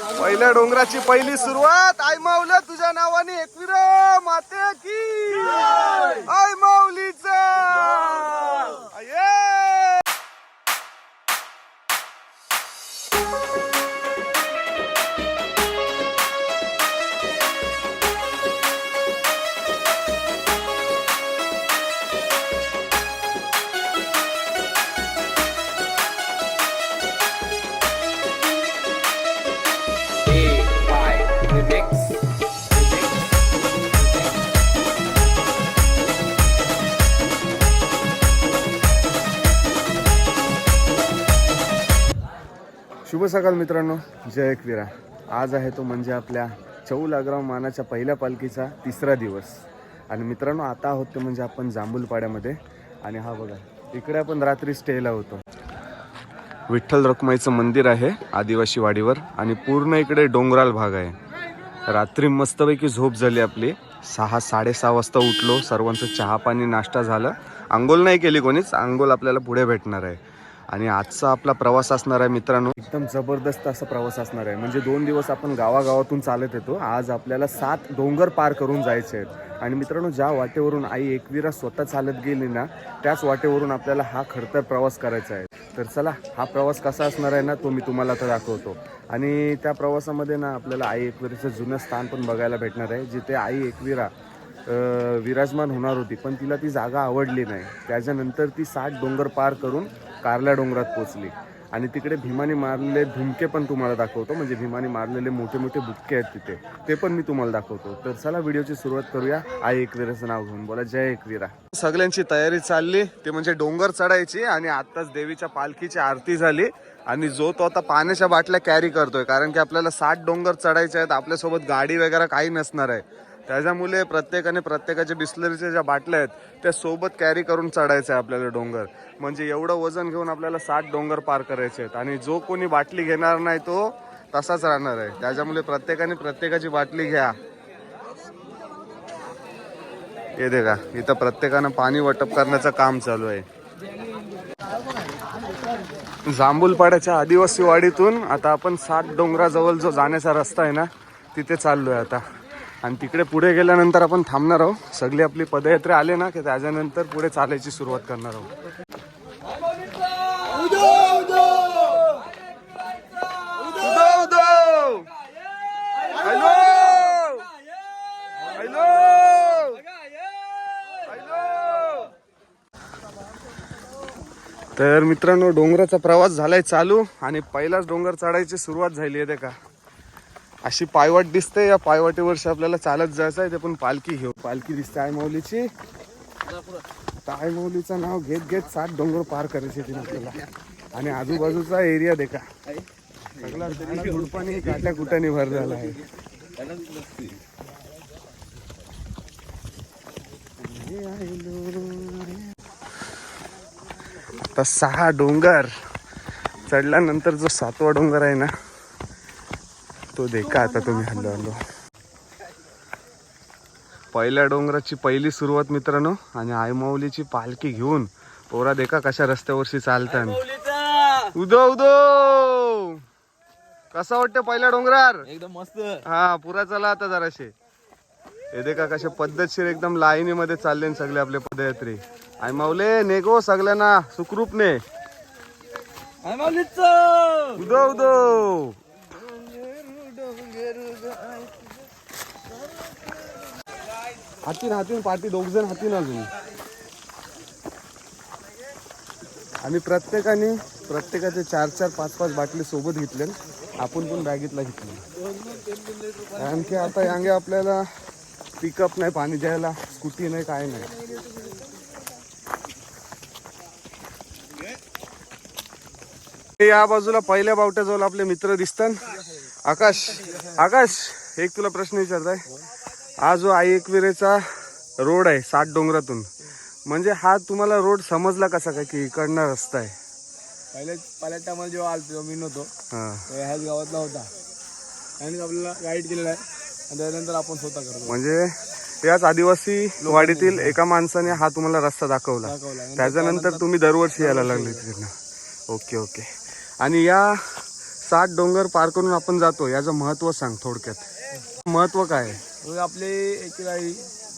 पहिल्या डोंगराची पहिली सुरुवात. आई माऊल्या तुझ्या नावाने एकवीर माते की. आई माऊलीच. शुभ सकाळ मित्रांनो. जय एकवीरा. आज आहे तो म्हणजे आपल्या चौल लागराव मानाच्या पहिल्या पालखीचा तिसरा दिवस. आणि मित्रांनो आता आहोत ते म्हणजे आपण जांभूलपाड्यामध्ये. आणि हा बघा इकडे आपण रात्री स्टेला होतो. विठ्ठल रखमाईचं मंदिर आहे आदिवासी वाडीवर आणि पूर्ण इकडे डोंगराळ भाग आहे. रात्री मस्तपैकी झोप झाली आपली. सहा साडेसहा वाजता उठलो. सर्वांचं चहा पाणी नाश्ता झालं. आंघोळ नाही केली कोणीच. आंघोळ आपल्याला पुढे भेटणार आहे. आणि आजचा आपला प्रवास असणार आहे मित्रांनो. एकदम जबरदस्त असा प्रवास असणार आहे. म्हणजे दोन दिवस आपण गावागावातून चालत येतो. आज आपल्याला सात डोंगर पार करून जायचे आहेत. आणि मित्रांनो ज्या वाटेवरून आई एकविरा स्वतः चालत गेली ना त्याच वाटेवरून आपल्याला हा खडतर प्रवास करायचा आहे. तर चला हा प्रवास कसा असणार आहे ना तो मी तुम्हाला आता दाखवतो. आणि त्या प्रवासामध्ये ना आपल्याला आई एकविराचं जुनं स्थान पण बघायला भेटणार आहे जिथे आई एकविरा विराजमान होणार होती पण तिला ती जागा आवडली नाही. त्याच्यानंतर ती साठ डोंगर पार करून कारल्या डोंगरात पोचली आणि तिकडे भीमाने मारलेले धुमके पण तुम्हाला दाखवतो म्हणजे भीमाने मारलेले मोठे मोठे बुक्के आहेत तिथे ते पण मी तुम्हाला दाखवतो. तर चला व्हिडिओची सुरुवात करूया. आई एकवीराचं नाव घेऊन बोला. जय एकवीरा. सगळ्यांची तयारी चालली ते म्हणजे डोंगर चढायची आणि आताच देवीच्या पालखीची आरती झाली. आणि जो तो आता पाण्याच्या बाटल्या कॅरी करतोय कारण की आपल्याला साठ डोंगर चढायचे आहेत आपल्यासोबत गाडी वगैरे काही नसणार आहे. त्याच्यामुळे प्रत्येकाने प्रत्येकाच्या बिस्लरीच्या ज्या बाटल्या आहेत त्या सोबत कॅरी करून चढायचं आहे आपल्याला डोंगर. म्हणजे एवढं वजन घेऊन आपल्याला साठ डोंगर पार करायचे आहेत. आणि जो कोणी बाटली घेणार नाही तो तसाच राहणार आहे. त्याच्यामुळे प्रत्येकाने प्रत्येकाची बाटली घ्या. हे दे का इथं प्रत्येकानं पाणी वाटप करण्याचं काम चालू आहे. जांभूलपाड्याच्या आदिवासी वाडीतून आता आपण सात डोंगराजवळ जो जाण्याचा रस्ता आहे ना तिथे चाललोय आता. आणि तिकडे पुढे गेल्यानंतर आपण थांबणार आहोत. सगळे आपली पदयात्रे आले ना की त्याच्यानंतर पुढे चालायची सुरुवात करणार आहोत. तर मित्रांनो डोंगराचा प्रवास झालाय चालू आणि पहिलाच डोंगर चढायची सुरुवात झाली आहे ते का? अशी पायवाट दिसते या पायवाटीवरशी आपल्याला चालत जायचं आहे ते पण पालखी घेऊ. पालखी दिसते आय माऊलीची. माऊलीचं नाव घेत घेत सात डोंगर पार करायचे तिने आपल्याला. आणि आजूबाजूचा एरिया देखा. सगळा झुडपाने काट्या कुट्याने भर झाला आहे. आता सहा डोंगर. चढल्यानंतर जो सातवा डोंगर आहे ना तो देखा आता तुम्ही हल्लो हल्लो. पहिल्या डोंगराची पहिली सुरुवात मित्रांनो आणि आईमाऊलीची पालखी घेऊन पोरा देखा कशा रस्त्यावरशी चालतात उदो उदो! कसा वाटतं पहिल्या डोंगरार? एकदम मस्त. हा पुरा चला आता जराशे. हे देखा कशा पद्धतशीर एकदम लाईनीमध्ये चालले सगळे आपले पदयात्री. आई माऊले नेगो सगळ्यांना सुखरूप ने उदो उदो! हातीन हातीन पाठी दोघ जण हातीन अजून. आणि प्रत्येकाने प्रत्येकाचे चार चार पाच पाच बाटली सोबत घेतले आपण पण बॅगेतला घेतली. कारण की आता यांगे आपल्याला पिकअप नाही पाणी द्यायला स्कूटी नाही काय नाही. या बाजूला पहिल्या बावट्याजवळ आपले मित्र दिसतात आकाश. आकाश एक तुला प्रश्न विचारताय. हा जो आई एकविरेचा रोड आहे सात डोंगरातून. म्हणजे हा तुम्हाला रोड समजला कसा काय की इकडनं रस्ता आहे? पहिल्या पहिल्या टायमाला जेव्हा आलो तेव्हा मी नव्हतो. हा. तेव्हा ह्याच गावातला होता. आणि आपल्याला गाईड केलेला आहे. आणि त्यानंतर आपण स्वतः करतो. म्हणजे याच आदिवासी वाडीतील एका माणसाने हा तुम्हाला रस्ता दाखवला. दाखवला. त्याच्यानंतर तुम्ही दरवर्षी यायला लागले तिकडनं. Okay okay. आणि या सात डोंगर पार करून आपण जातो याचं महत्त्व सांग थोडक्यात. महत्त्व काय? आहे? आपले एक आई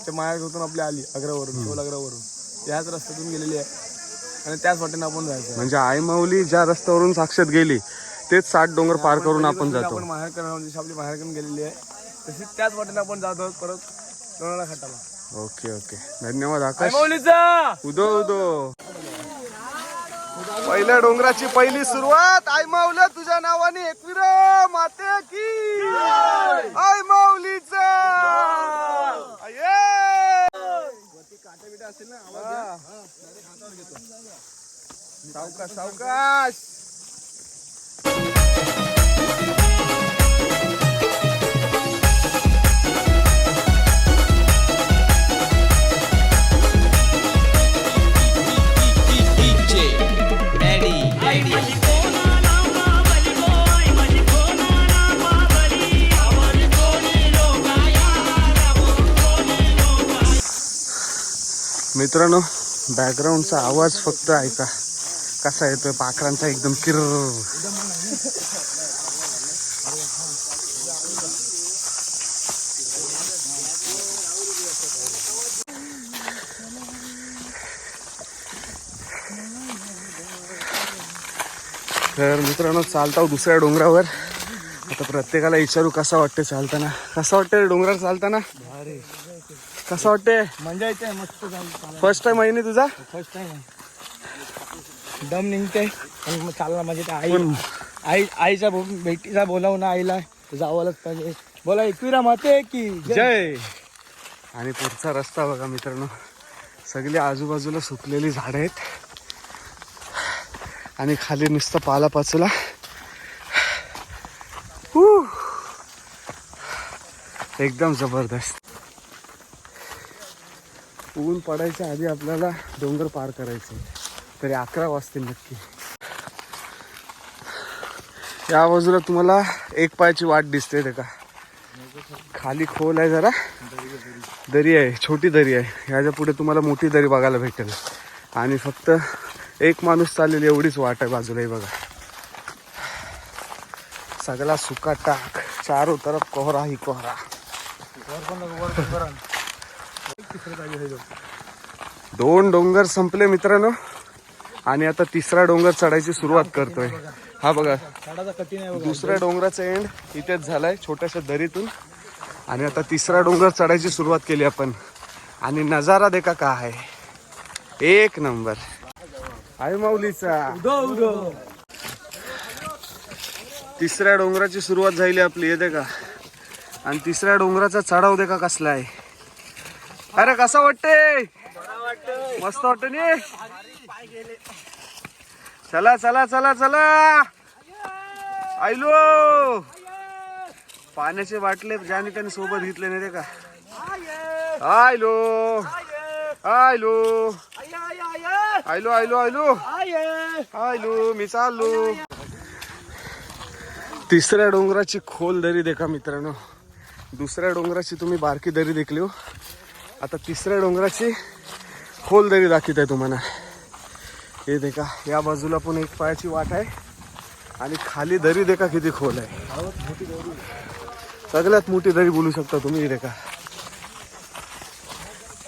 ते मायाकडून आपली आली अग्रावरून टोल अग्रावरून त्याच रस्त्यातून गेलेली आहे. आणि त्याच वाटेने आपण जायचं म्हणजे आई माऊली ज्या रस्त्यावरून साक्षात गेली तेच सात डोंगर पार करून आपण जातो. आपण माहेर जशी आपली माहेर करून गेलेली आहे. तशीच त्याच वाटेने आपण जात आहोत परत लोणाला खाटाला. Okay okay. धन्यवाद आकाश. उदो उदो. पहिल्या डोंगराची पहिली सुरुवात. आई माऊल्या तुझ्या नावाने एकवीर माते की. आई माऊलीचा. सावकाश सावकाश. मित्रांनो बॅकग्राऊंडचा आवाज फक्त ऐका. कसा येतोय? पाखरांचा एकदम किर. तर मित्रांनो चालताव दुसऱ्या डोंगरावर. आता प्रत्येकाला विचारू कसा वाटते चालताना? कसा वाटते डोंगरावर चालताना? कसं वाटते मजा येते मस्त फर्स्ट टाइम आहे ना तुझा? फर्स्ट टाइम दम निघते आणि मग चालला म्हणजे त्या आई. पण आई आईच्या भो- भेटीचा बोलावं ना आईला तर जावंच पाहिजे. बोला एकविरा माते की. जय. जय आणि पुढचा रस्ता बघा मित्रांनो. सगळी आजूबाजूला सुकलेली झाडं आहेत. आणि खाली नुसतं पाला पाचला एकदम जबरदस्त. ऊन पडायच्या आधी आपल्याला डोंगर पार करायचे तरी अकरा वाजतील नक्की. या बाजूला तुम्हाला एक पायाची वाट दिसते ते का खाली खोल आहे जरा. दरी आहे छोटी दरी आहे. ह्याच्या पुढे तुम्हाला मोठी दरी बघायला भेटेल. आणि फक्त एक माणूस चालेल एवढीच वाट आहे बाजूलाही बघा. सगळा सुका टाक. चारो तरफ कोहरा ही कोहरा. दोन डोंगर संपले मित्रांनो. आणि आता तिसरा डोंगर चढायची सुरुवात करतोय. हा बघा. दुसऱ्या डोंगराचा एंड इथेच झालाय छोट्याशा दरीतून. आणि आता तिसरा डोंगर चढायची सुरुवात केली आपण. आणि नजारा देखा का आहे एक नंबर. आहे माऊलीचा. तिसऱ्या डोंगराची सुरुवात झाली आपली येते का आणि तिसऱ्या डोंगराचा चढाव देखा कसला आहे? अरे कसा वाटते मस्त वाटत नी? चला चला चला चला. आयलो. पाण्याचे बाटले ज्याने त्याने सोबत घेतले नाही ते का? आयलो. आयलो. आयलो आयलो आयलो. आयलो मी चाललो. तिसऱ्या डोंगराची खोल दरी देखा मित्रांनो. दुसऱ्या डोंगराची तुम्ही बारकी दरी देखली हो. आता तिसऱ्या डोंगराची खोल दरी दाखवत आहे तुम्हाला. हे देखा या बाजूला पण एक पायाची वाट आहे आणि खाली दरी देखा किती खोल आहे. सगळ्यात मोठी दरी बोलू शकता तुम्ही देखा.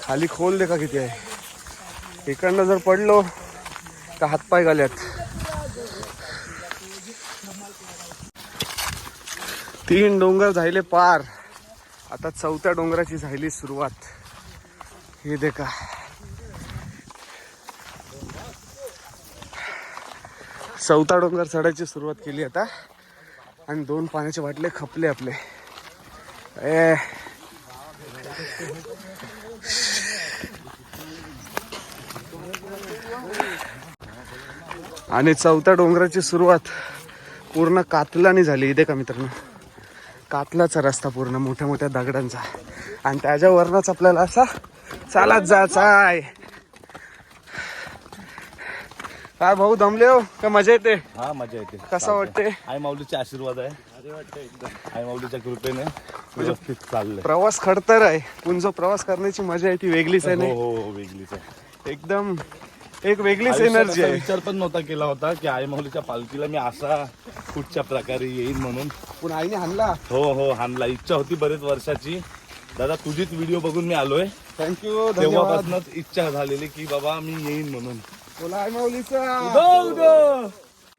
खाली खोल देखा किती आहे. इकडनं जर पडलो तर हातपाय घाल्यात तीन डोंगर झाले पार. आता चौथ्या डोंगराची झाली सुरुवात. हे देखा. चौथा डोंगर चढायची सुरुवात केली आता. आणि दोन पाण्याचे बाटले खपले आपले. ए. आणि चौथ्या डोंगराची सुरुवात पूर्ण कातलाने झाली. इथे का मित्रांनो? कातलाचा रस्ता पूर्ण मोठ्या मोठ्या दगडांचा. आणि त्याच्यावरनच आपल्याला असा चालत जायचा आहे काय भाऊ दमले हो? का मजा येते? हा मजा येते. कसा वाटते आई माऊलीचे आशीर्वाद आहे. आई माऊलीच्या कृपेने व्यवस्थित चाललंय. प्रवास खडतर आहे. पण जो प्रवास करण्याची मजा आहे ती वेगळीच आहे हो नाही? हो हो वेगळीच आहे. एकदम एक वेगळीच आयुष्यात एनर्जी असा आहे. विचार पण नव्हता केला होता की आई माऊलीच्या पालखीला मी असा कुठच्या प्रकारे येईन म्हणून. पण आईने हाणला. हो हो हानला इच्छा होती बरेच वर्षाची. दादा तुझीच व्हिडिओ बघून मी आलोय. थँक्यू धन्यवाद तेव्हापासूनच इच्छा झालेली की बाबा मी येईन म्हणून. बोला आई माऊलीचा.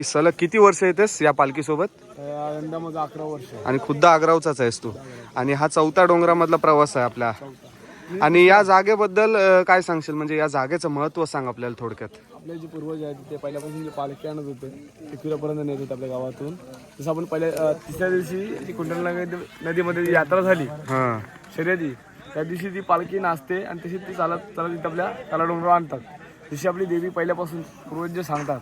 सलग किती वर्ष येतेस या पालखी सोबत यंदा माझा अकरा वर्ष. आणि खुद्द आग्रावचाच आहेस तू. आणि हा चौथा डोंगरामधला प्रवास आहे आपला. आणि या जागेबद्दल अं, काय सांगशील? म्हणजे या जागेचं महत्त्व सांग आपल्याला थोडक्यात. आपले जे पूर्वज आहेत ते पहिल्यापासून जे पालखी आणत होते एकविरापर्यंत नेत होते आपल्या गावातून. जसं आपण पहिल्या अं, तिसऱ्या दिवशी ती कुंडलना नदीमध्ये जी यात्रा झाली. हा. शर्यती. त्या दिवशी ती पालखी नाचते आणि तशी ती चालत चालत इथं आपल्या तलाडोंगरावर आणतात. जशी आपली देवी पहिल्यापासून पूर्वज जे सांगतात.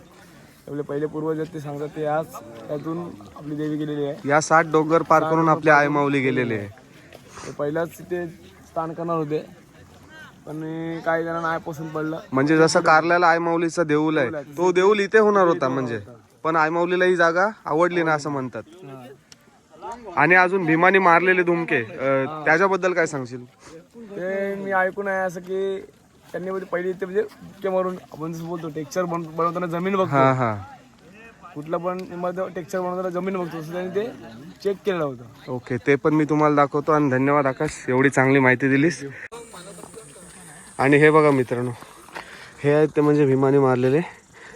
आपले पहिले पूर्वज ते सांगतात ते आज त्यातून आपली देवी गेलेली आहे. या सात डोंगर पार करून आपले आई माऊली गेलेले आहे. पहिलाच ते स्थान करणार होते. पण काही जणांना नाही पसंत पडलं. म्हणजे जसं कारल्याला आई माऊलीचा देऊळ आहे तो देऊळ इथे होणार होता म्हणजे. पण आई माऊलीला ही जागा आवडली ना असं म्हणतात. आणि अजून भीमाने मारलेले धुमके अं, त्याच्याबद्दल काय सांगशील? ते मी ऐकून आहे असं की त्यांनी म्हणजे पहिले ते म्हणजे इतके मारून आपण जसं बोलतो टेक्चर बनवताना जमीन हा बघतो. हा कुठलं पण मध्ये टेक्चर बनवताना जमीन बघतो असं त्यांनी ते चेक केलेलं होतं. ओके ते पण मी तुम्हाला दाखवतो आणि धन्यवाद आकाश एवढी चांगली माहिती दिलीस. आणि हे बघा मित्रांनो हे आहेत ते म्हणजे भीमाने मारलेले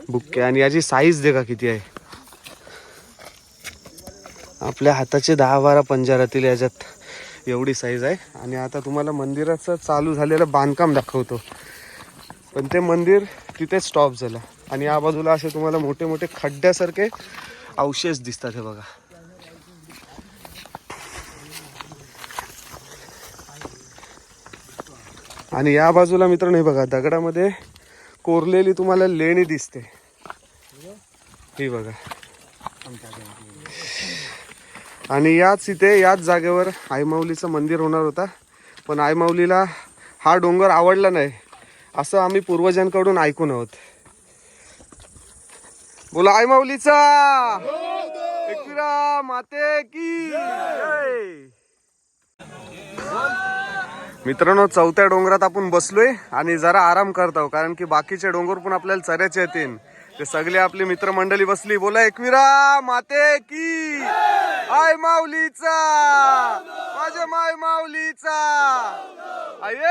बुक्के. आणि याची साईज दे का किती आहे? आपल्या हाताचे दहा बारा पंजारातील याच्यात. एवढी साईज आहे. आणि आता तुम्हाला मंदिराचं चालू झालेलं बांधकाम दाखवतो. पण ते मंदिर तिथेच स्टॉप झालं. आणि या बाजूला असे तुम्हाला मोठे मोठे खड्ड्यासारखे अवशेष दिसतात हे बघा. आणि या बाजूला मित्रांनो हे बघा दगडामध्ये कोरलेली तुम्हाला लेणी दिसते. ही बघा. आणि याच इथे याच जागेवर आईमाऊलीचं मंदिर होणार होता. पण आईमाऊलीला हा डोंगर आवडला नाही असं आम्ही पूर्वजांकडून ऐकून आहोत. बोला आईमाऊलीचा! एकविरा माते की! मित्रांनो चौथ्या डोंगरात आपण बसलोय आणि जरा आराम करतो कारण की बाकीचे डोंगर पण आपल्याला चऱ्याचे येतील. ते सगळे आपली मित्रमंडळी बसली. बोला एकविरा माते की! आय माऊलीचा. माझ्या माय माऊलीचा. आये.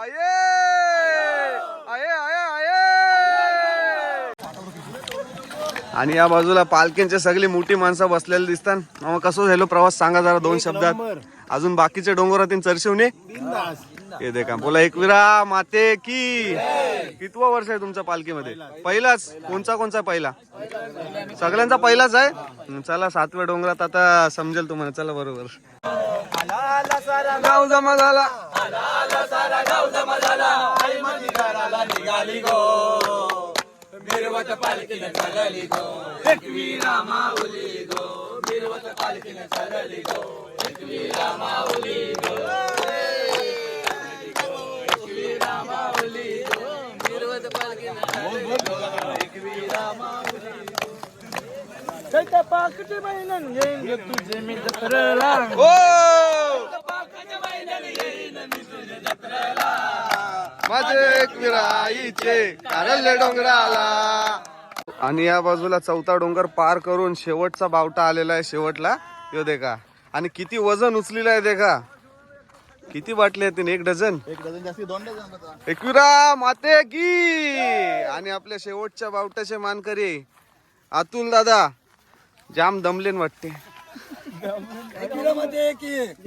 आये. आये आये आये. आणि या बाजूला पालखींचे सगळी मोठी माणसं बसलेली दिसतात. मग कसं झालं? प्रवास सांगा जरा दोन शब्दात. अजून बाकीचे डोंगरातील चर्शिवने हे दे का बोला एकविरा माते की. कितवं वर्ष आहे तुमच्या पालखीमध्ये? पहिलाच. कोणचा कोणचा पहिला? सगळ्यांचा पहिलाच आहे? चला सातव्या डोंगरात आता समजेल तुम्हाला. चला बरोबर. गाव जमा झाला. ओ! माझे एकविरा आईचे कारल्ले डोंगराला। आणि या बाजूला चौथा डोंगर पार करून शेवटचा बावटा आलेला आहे शेवटला. यो देखा. आणि किती वजन उचलेलं आहे देखा. किती बाटले आहेत एक डझन? एक डझन जास्ती दोन डझन एकविरा माते की! आणि आपल्या शेवटच्या बावट्याचे मानकरी अतुल दादा. जाम दमलेन वाटते.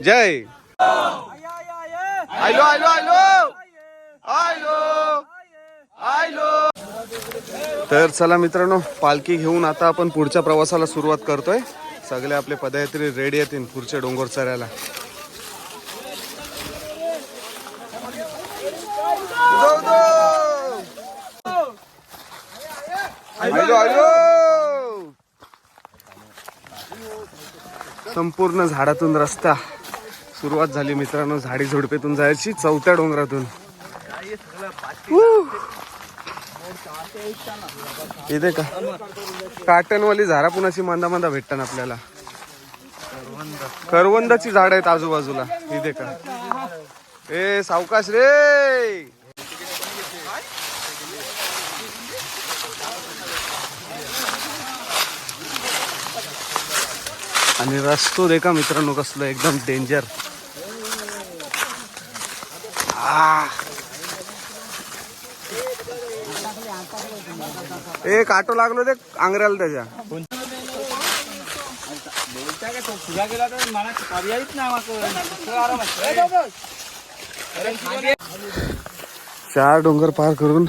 जय. आयलो आयलो आयलो. आयलो. आयलो. तर चला मित्रांनो पालखी घेऊन आता आपण पुढच्या प्रवासाला सुरुवात करतोय. सगळे आपले पदयात्री रेडी येतील पुढच्या डोंगर चऱ्याला. आयलो आयलो. संपूर्ण झाडातून रस्ता सुरुवात झाली मित्रांनो. झाडी झुडपेतून जायची चौथ्या डोंगरातून. इथे का? काटनवाली झाडा पण अशी मंदा मंदा भेटतात आपल्याला. करवंदाची झाड आहेत आजूबाजूला. इथे का? ए सावकाश रे! आणि रस्तो देखा मित्रांनो कसलं एकदम डेंजर एक ऑटो लागलो ते आंगऱ्याला त्याच्या. चार डोंगर पार करून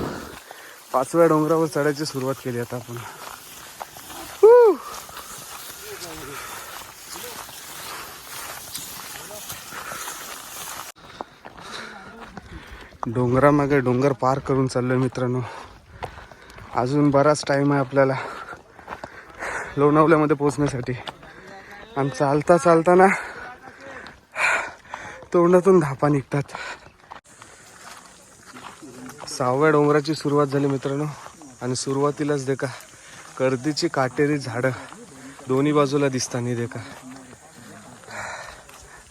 पाचव्या डोंगरावर चढायची सुरुवात केली आता आपण. डोंगरामागे डोंगर पार करून चाललोय मित्रांनो. अजून बराच टाईम आहे आपल्याला लोणावल्यामध्ये पोचण्यासाठी आणि चालता चालताना तोंडातून धापा निघतात. सहाव्या डोंगराची सुरुवात झाली मित्रांनो. आणि सुरुवातीलाच देखा कर्दीची काटेरी झाडं दोन्ही बाजूला दिसतानी देखा.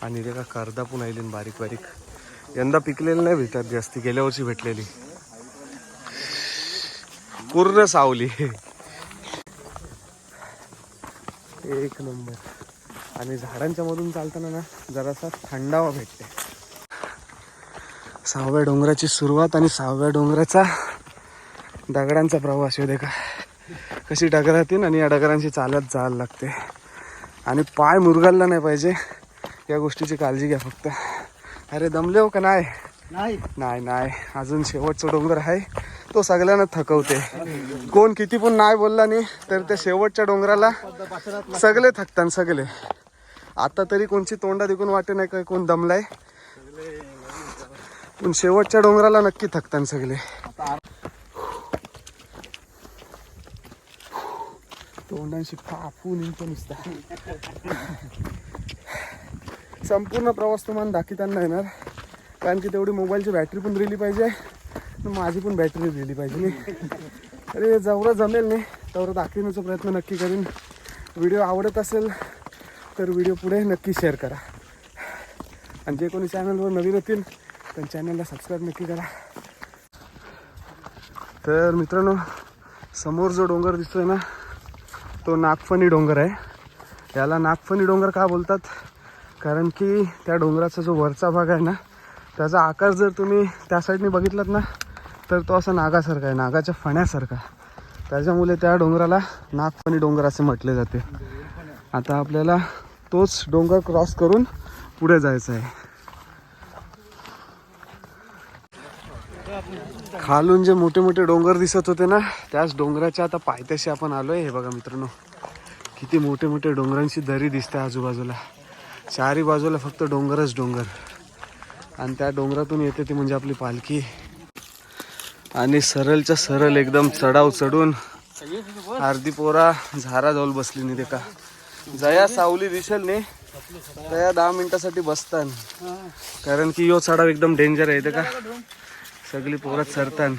आणि देखा कर्दा पण आली बारीक बारीक. यंदा पिकलेलं नाही भेटत जास्ती गेल्या वर्षी भेटलेली. पूर्ण सावली. एक नंबर. आणि झाडांच्या मधून चालताना ना जरासा थंडावा भेटते. सहाव्या डोंगराची सुरुवात आणि सहाव्या डोंगराचा दगडांचा प्रवास. येऊ दे का कशी डगरातील आणि या डगरांची चालत जायला लागते. आणि पाय मुरगाळला नाही पाहिजे या गोष्टीची काळजी घ्या फक्त. अरे दमले हो का नाही? नाही. नाही नाही. अजून शेवटचा डोंगर आहे. तो सगळ्यांना थकवते. कोण किती पण नाही बोलला नाही तर त्या शेवटच्या डोंगराला सगळे थकतात सगळे. आता तरी कोणची तोंडा दिकून वाटे नाही काय कोण दमलाय? पण शेवटच्या डोंगराला नक्की थकतात सगळे. तोंडांशी कापून नुसता. संपूर्ण प्रवास तुम्हाला दाखवताना येणार. कारण की तेवढी मोबाईलची बॅटरी पण दिली पाहिजे. माझी पण बॅटरी दिली पाहिजे. नाही अरे जेवढं जमेल नाही तेवढं दाखविण्याचा प्रयत्न नक्की करीन. व्हिडिओ आवडत असेल तर व्हिडिओ पुढे नक्की शेअर करा. आणि जे कोणी चॅनलवर नवीन येतील त्या चॅनलला सबस्क्राईब नक्की करा. तर मित्रांनो समोर जो डोंगर दिसतोय ना तो नागफणी डोंगर आहे. याला नागफणी डोंगर का बोलतात? कारण की त्या डोंगराचा जो वरचा भाग आहे ना त्याचा आकार जर तुम्ही त्या साईडने बघितलात ना तर तो असा नागासारखा आहे नागाच्या फण्यासारखा. त्याच्यामुळे त्या डोंगराला नागफणी डोंगर असे म्हटले जाते. आता आपल्याला तोच डोंगर क्रॉस करून पुढे जायचं आहे. खालून जे मोठे मोठे डोंगर दिसत होते ना त्याच डोंगराच्या आता पायथ्याशी आपण आलोय. हे बघा मित्रांनो किती मोठे मोठे डोंगरांची दरी दिसते आजूबाजूला. चारी बाजूला फक्त डोंगरच डोंगर. आणि त्या डोंगरातून येते ती म्हणजे आपली पालखी. आणि सरळच्या सरळ एकदम चढाव चढून अर्धी पोरा झारा जाऊन बसली नाही ते का जया सावली दिसेल नाही त्या दहा मिनिटासाठी बसतान. कारण की यो चढाव एकदम डेंजर आहे ते का? सगळी पोरं सरतात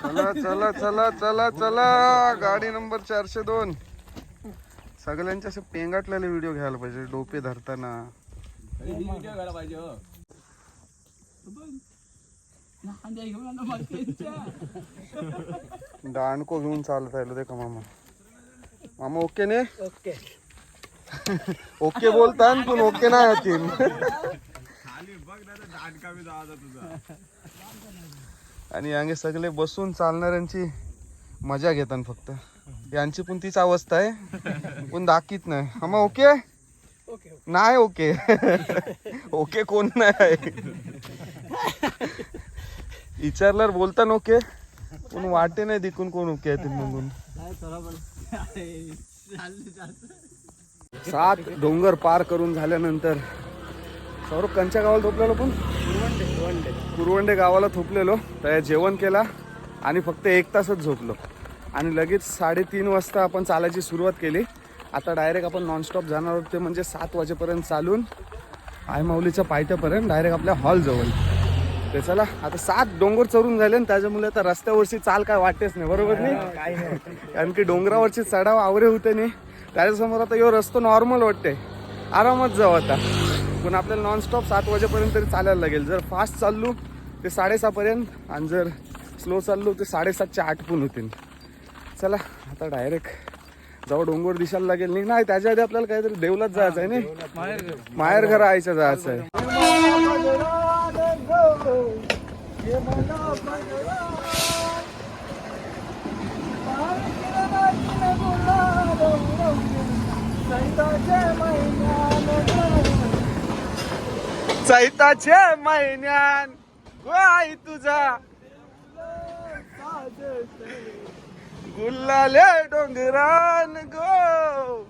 चला चला चला चला चला. गाडी नंबर चारशे दोन. सगळ्यांचे असे पेंगाटलेले व्हिडिओ घ्यायला पाहिजे डोपे धरताना. दांडको घेऊन चालत राहिलो ते का मामा? मामा ओके ने? ओके ओके बोलतान पण ओके नाही हातीन. आणि यांगे सगळे बसून चालणाऱ्यांची मजा घेतात फक्त. यांची पण तीच अवस्था आहे. पण दाखीत नाही. मामा ओके? नाही ओके. ओके कोण नाही? विचारल्यावर बोलता ओके. पण वाटे नाही दिकून कोण ओके आहे म्हणून. सात डोंगर पार करून झाल्यानंतर सौरभ कंच्या गावाला थोपलेलो पण? कुरवंडे गावाला थोपलेलो. तर जेवण केला आणि फक्त एक तासच झोपलो. आणि लगेच साडेतीन वाजता आपण चालायची सुरुवात केली. आता डायरेक्ट आपण नॉनस्टॉप जाणार होते म्हणजे सात वाजेपर्यंत चालून आयमाऊलीच्या पायथ्यापर्यंत डायरेक्ट आपल्या हॉल जवळ. ते चला आता सात डोंगर चढून झाले आणि त्याच्यामुळे आता रस्त्यावरची चाल काय वाटतेच नाही. बरोबर नाही? कारण की डोंगरावरची चढाव आवरे होते नाही. त्याच्यासमोर आता यो रस्तो नॉर्मल वाटते आरामात जाऊ आता. पण आपल्याला नॉनस्टॉप सात वाजेपर्यंत तरी चालायला लागेल. जर फास्ट चाललो ते साडेसहापर्यंत आणि जर स्लो चाललो ते साडेसातच्या आठ पण होतील. चला आता डायरेक्ट जाऊ डोंगर दिशाला लागेल. नाही नाही त्याच्या आधी आपल्याला काहीतरी देवलाच जायचं आहे नाही? माहेर घर आईच्या जायचं आहे. चैताच्या महिन्यान गोई तुझा। गुल्लाले डोंगरान गो।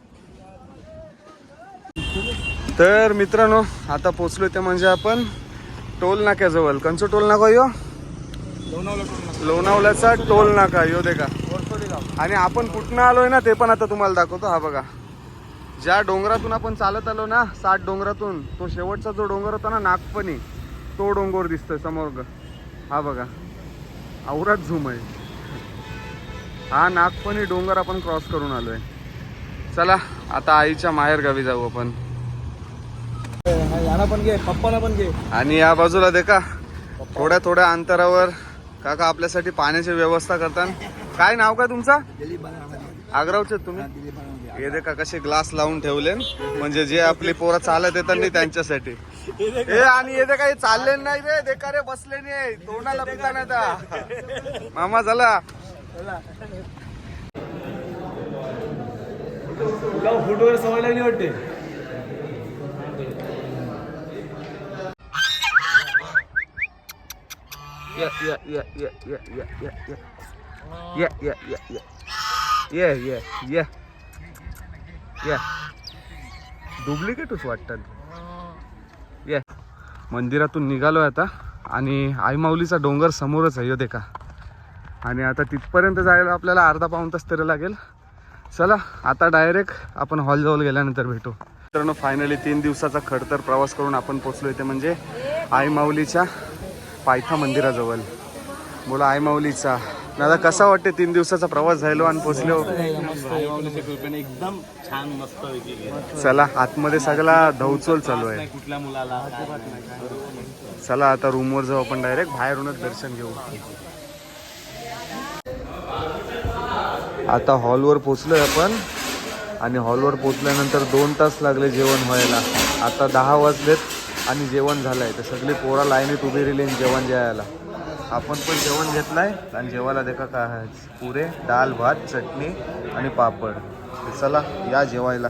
तर मित्रांनो आता पोचलो ते म्हणजे आपण टोल नाक्याजवळ कंचो टोल नाका यो. लोणावल्याचा टोल नाका यो दे का आणि आपण कुठनं आलोय ना ते पण आता तुम्हाला दाखवतो. हा बघा. ज्या डोंगरातून आपण चालत आलो ना सात डोंगरातून तो शेवटचा जो डोंगर होता ना नागपणी तो डोंगर दिसतोय समोर हा बघा. आवरात झूम आहे. हा नागपणी डोंगर आपण क्रॉस करून आलोय. चला आता आईच्या माहेर गावी जाऊ आपण. पण घे पप्पाला पण घे. आणि या बाजूला देखा थोड्या थोड्या अंतरावर काका आपल्यासाठी पाण्याची व्यवस्था करतात. काय नाव काय तुमचा? आग्रावचे तुम्ही? हे देखा कसे ग्लास लावून ठेवले. म्हणजे जे आपले पोरं चालत येतात नाही त्यांच्यासाठी. हे आणि हे काही चालले नाही रे. देखा रे बसले नाही. तोंडाला पिता नाही मामा झाला. तुला फुटवर सवय लागली वाटते. Yeah, yeah, yeah, yeah, yeah, yeah, yeah, yeah. Yeah, yeah, yeah, yeah. Yeah, yeah, या. डुप्लिकेटच वाटतात. या. मंदिरातून निघालोय आता. आणि आईमाऊलीचा डोंगर समोरच आहे देखा. का आणि आता तिथपर्यंत जायला आपल्याला अर्धा पाऊण तास तरी लागेल. चला आता डायरेक्ट आपण हॉलजवळ गेल्यानंतर भेटू. मित्रांनो फायनली तीन दिवसाचा खडतर प्रवास करून आपण पोचलो इथे म्हणजे आईमाऊलीच्या पायथा मंदिराजवळ. बोला आई माऊलीचा. दादा कसा वाटते तीन दिवसाचा प्रवास झालो आणि पोचलो? एकदम छान मस्त चला आतमध्ये सगळा धवचोल चालू आहे. कुठल्या मुलाला चला आता रूमवर जाऊ आपण डायरेक्ट बाहेरूनच दर्शन घेऊ. आता हॉलवर पोचलोय आपण. आणि हॉलवर पोचल्यानंतर दोन तास लागले जेवण व्हायला. आता दहा वाजलेत आणि जेवण झालंय. तर सगळी पोरा लाईनीत उभी राहिली जेवण जेवायला. आपण पण जेवण घेतलं आहे आणि जेवायला देखा काय पुरे डाल भात चटणी आणि पापड. चला या जेवायला.